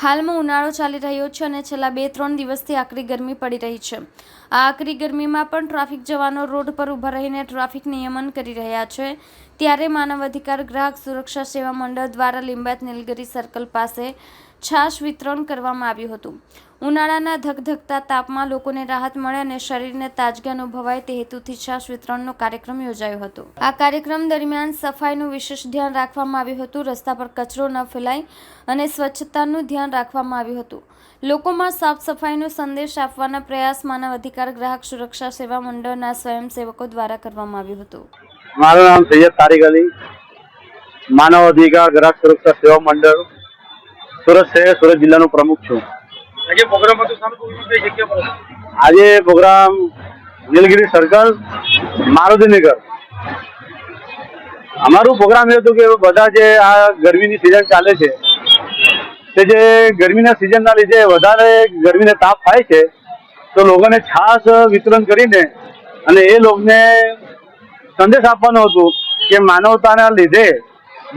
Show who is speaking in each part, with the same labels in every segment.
Speaker 1: હાલમાં ઉનાળો ચાલી રહ્યો છે અને છેલ્લા બે ત્રણ દિવસથી આકરી ગરમી પડી રહી છે. આ આકરી ગરમીમાં પણ ટ્રાફિક જવાનો રોડ પર ઊભા રહીને ટ્રાફિક નિયમન કરી રહ્યા છે. ત્યારે માનવ અધિકાર ગ્રાહક સુરક્ષા સેવા મંડળ દ્વારા લિંબાયત નીલગિરી સર્કલ પાસે છાશ વિતરણ કરવામાં આવ્યું હતું. ઉનાળાના ધગધગતા તાપમાં લોકોને રાહત મળે અને શરીરને તાજગી અનુભવાય તે હેતુથી છાશ વિતરણનો કાર્યક્રમ યોજાયો હતો. આ કાર્યક્રમ દરમિયાન સફાઈનું વિશેષ ધ્યાન રાખવામાં આવ્યું હતું, રસ્તા પર કચરો ન ફેલાય અને સ્વચ્છતાનું ધ્યાન રાખવામાં આવ્યું હતું. લોકોમાં સાફ સફાઈનો સંદેશ આપવાના પ્રયાસ માનવ અધિકાર ગ્રાહક સુરક્ષા સેવા મંડળના સ્વયંસેવકો દ્વારા કરવામાં આવ્યું હતું.
Speaker 2: મારું નામ સૈયદ તારીક અલી. માનવ અધિકાર ગ્રાહક સુરક્ષા સેવા મંડળ સુરત શહેર, સુરત જિલ્લાનો પ્રમુખ છું.
Speaker 3: આજે પ્રોગ્રામ
Speaker 2: નીલગિરી સર્કલ, મારુતિનગર. અમારું પ્રોગ્રામ એ હતું કે બધા જે આ ગરમીની સિઝન ચાલે છે, તે જે ગરમીના સિઝનના લીધે વધારે ગરમીને તાપ થાય છે, તો લોકોને છાશ વિતરણ કરીને અને એ લોકોને સંદેશ આપવાનો હતો કે માનવતાના લીધે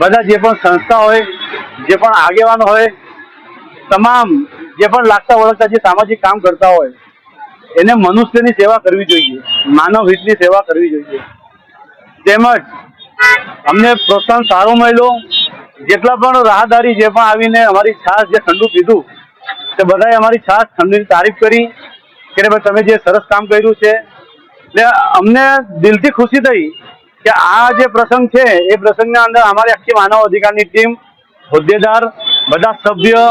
Speaker 2: બધા જે પણ સંસ્થા હોય, જે પણ આગેવાન હોય, તમામ જે પણ લાગતા વળગતા જે સામાજિક કામ કરતા હોય, એને મનુષ્યની સેવા કરવી જોઈએ, માનવ હિતની સેવા કરવી જોઈએ. તેમજ અમને પ્રોત્સાહન સારું મળ્યું. જેટલા પણ રાહદારી જે પણ આવીને અમારી છાશ જે ઠંડુ પીધું, તે બધાએ અમારી છાશ ઠંડીની તારીફ કરી કે ભાઈ તમે જે સરસ કામ કર્યું છે. એટલે અમને દિલથી ખુશી થઈ કે આ જે પ્રસંગ છે, એ પ્રસંગના અંદર અમારી આખી માનવ અધિકારની ટીમ, હોદ્દેદાર, બધા સભ્ય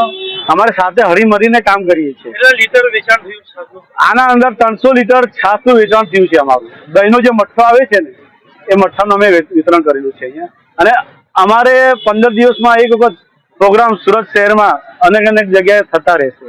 Speaker 2: અમારી સાથે હરીમરીને કામ કરીએ છીએ.
Speaker 3: લીટર વેચાણ થયું?
Speaker 2: આના અંદર ત્રણસો લીટર છાસનું વેચાણ થયું છે અમારું. દહીંનો જે મઠ્ઠો આવે છે ને એ મઠ્ઠાનું અમે વિતરણ કરેલું છે અહીંયા. અને અમારે પંદર દિવસમાં એક વખત પ્રોગ્રામ સુરત શહેરમાં અનેક અનેક જગ્યાએ થતા રહેશે.